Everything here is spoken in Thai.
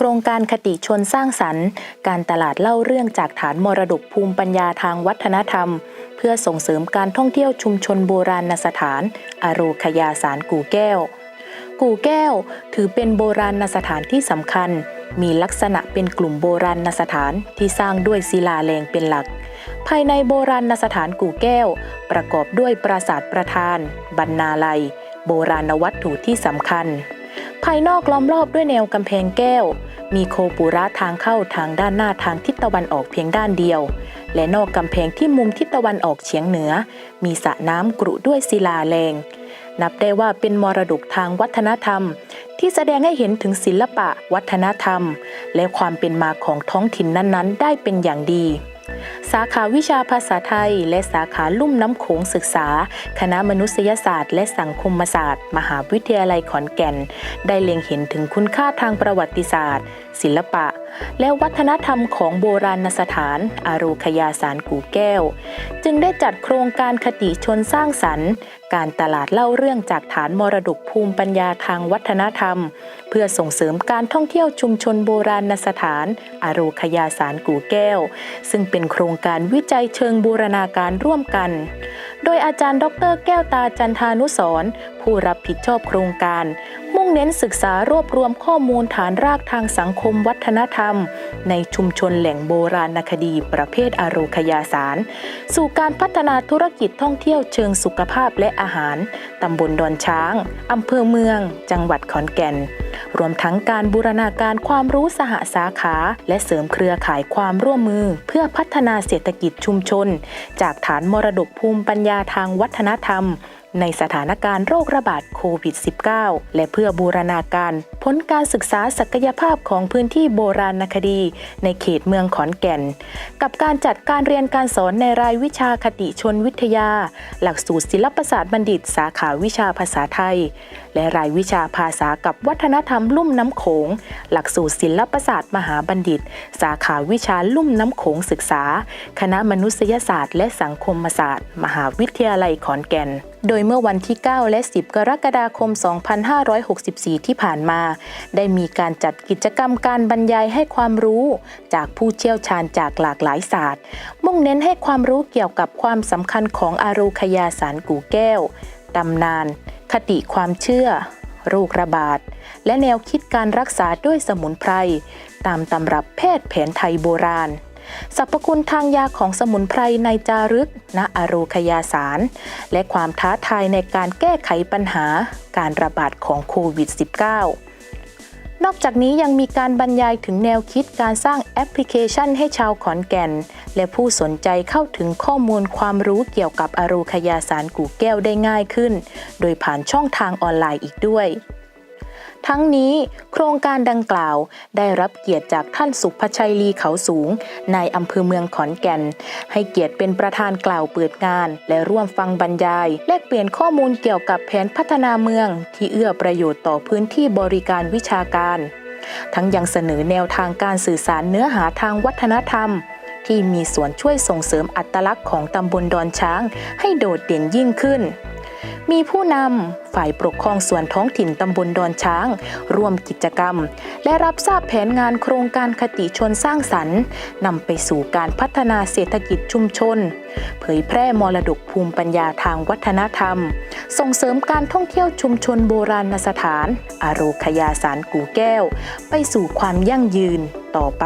ครงการคติชนสร้างสรรค์ การตลาดเล่าเรื่องจากฐานมรดกภูมิปัญญาทางวัฒนธรรม เพื่อส่งเสริมการท่องเที่ยวชุมชนโบราณสถาน อโรคยาสารกู่แก้ว กู่แก้ว ถือเป็นโบราณสถานที่สำคัญ มีลักษณะเป็นกลุ่มโบราณสถานที่สร้างด้วยศิลาแรงเป็นหลัก ภายในโบราณสถานกู่แก้ว ประกอบด้วยปราสาทประธาน บรรณาลัย โบราณวัตถุที่สำคัญ ภายนอกล้อมรอบด้วยแนวกำแพงแก้ว มีโคปุระทางเข้าทางด้านหน้าทางทิศตะวันออกเพียงด้านเดียว และนอกกำแพงที่มุมทิศตะวันออกเฉียงเหนือ มีสระน้ำกรุด้วยศิลาแรง นับได้ว่าเป็นมรดกทางวัฒนธรรม ที่แสดงให้เห็นถึงศิลปะ วัฒนธรรม และความเป็นมาของท้องถิ่นนั้นๆ ได้เป็นอย่างดี สาขาวิชาภาษาไทย และสาขาลุ่มน้ำโขงศึกษา คณะมนุษยศาสตร์ และสังคมศาสตร์ มหาวิทยาลัยขอนแก่น ได้เล็งเห็นถึงคุณค่าทางประวัติศาสตร์ ศิลปะ และวัฒนธรรมของโบราณสถานอารูคยาสารกู่แก้ว จึงได้จัดโครงการคติชนสร้างสรรค์ การตลาดเล่าเรื่องจากฐานมรดกภูมิปัญญาทางวัฒนธรรม เพื่อส่งเสริมการท่องเที่ยวชุมชนโบราณสถานอารูคยาสารกู่แก้ว ซึ่งเป็นโครงการวิจัยเชิงบูรณาการร่วมกัน โดยอาจารย์ ดร แก้วตาจันทานุสรผู้รับผิดชอบโครงการ มุ่งเน้นศึกษารวบรวมข้อมูลฐานรากทางสังคมวัฒนธรรม ในชุมชนแหล่งโบราณคดีประเภทอาโรคยาสาร สู่การพัฒนาธุรกิจท่องเที่ยวเชิงสุขภาพและอาหาร ตำบลดอนช้าง อำเภอเมือง จังหวัดขอนแก่น รวมทั้งการบูรณาการความรู้สหสาขา และเสริมเครือข่ายความร่วมมือ เพื่อพัฒนาเศรษฐกิจชุมชน จากฐานมรดกภูมิปัญญาทางวัฒนธรรม ในสถานการณ์โรคระบาดโควิด -19 และเพื่อบูรณาการ ผลการศึกษาศักยภาพของพื้นที่โบราณคดี ในเขตเมืองขอนแก่น กับการจัดการเรียนการสอนในรายวิชาคติชนวิทยา หลักสูตรศิลปศาสตร์บัณฑิต สาขาวิชาภาษาไทย และรายวิชาภาษากับวัฒนธรรมลุ่มน้ำโขง หลักสูตรศิลปศาสตร์มหาบัณฑิต สาขาวิชาลุ่มน้ำโขงศึกษา คณะมนุษยศาสตร์ และสังคมศาสตร์ มหาวิทยาลัยขอนแก่น โดยเมื่อวันที่ 9 และ 10 กรกฎาคม 2564 ที่ผ่านมา ได้มีการจัดกิจกรรมการบรรยายให้ความรู้จากผู้เชี่ยวชาญจากหลากหลายศาสตร์ มุ่งเน้นให้ความรู้เกี่ยวกับความสำคัญของอารูคยาสารกูแก้วตำนาน คติความเชื่อโรคระบาด และแนวคิดการรักษาด้วยสมุนไพร ตามตำรับแพทย์แผนไทยโบราณ สรรพคุณทางยาของสมุนไพรในจารึก ณอโรคยาสาร และความท้าทายในการแก้ไขปัญหาการระบาดของโควิด -19 นอกจากนี้ยังมีการบรรยายถึงแนวคิดการสร้างแอปพลิเคชันให้ชาวขอนแก่น และผู้สนใจเข้าถึงข้อมูลความรู้เกี่ยวกับอโรคยาสารกู่แก้วได้ง่ายขึ้น โดยผ่านช่องทางออนไลน์อีกด้วย ทั้งนี้โครงการดังกล่าวได้รับเกียรติจากท่านสุภชัยลีเขาสูงนายอำเภอเมืองขอนแก่น ให้เกียรติเป็นประธานกล่าวเปิดงาน และร่วมฟังบรรยาย แลกเปลี่ยนข้อมูลเกี่ยวกับแผนพัฒนาเมือง ที่เอื้อประโยชน์ต่อพื้นที่บริการวิชาการ ทั้งยังเสนอแนวทางการสื่อสารเนื้อหาทางวัฒนธรรม ที่มีส่วนช่วยส่งเสริมอัตลักษณ์ของตำบลดอนช้าง ให้โดดเด่นยิ่งขึ้น มีผู้นำฝ่ายปกครองส่วนท้องถิ่นตำบลดอนช้าง ร่วมกิจกรรม และรับทราบแผนงานโครงการคติชนสร้างสรรค์นำไปสู่การพัฒนาเศรษฐกิจชุมชน เผยแพร่มรดกภูมิปัญญาทางวัฒนธรรม ส่งเสริมการท่องเที่ยวชุมชนโบราณสถานอาโรคยาสารกู่แก้ว ไปสู่ความยั่งยืนต่อไป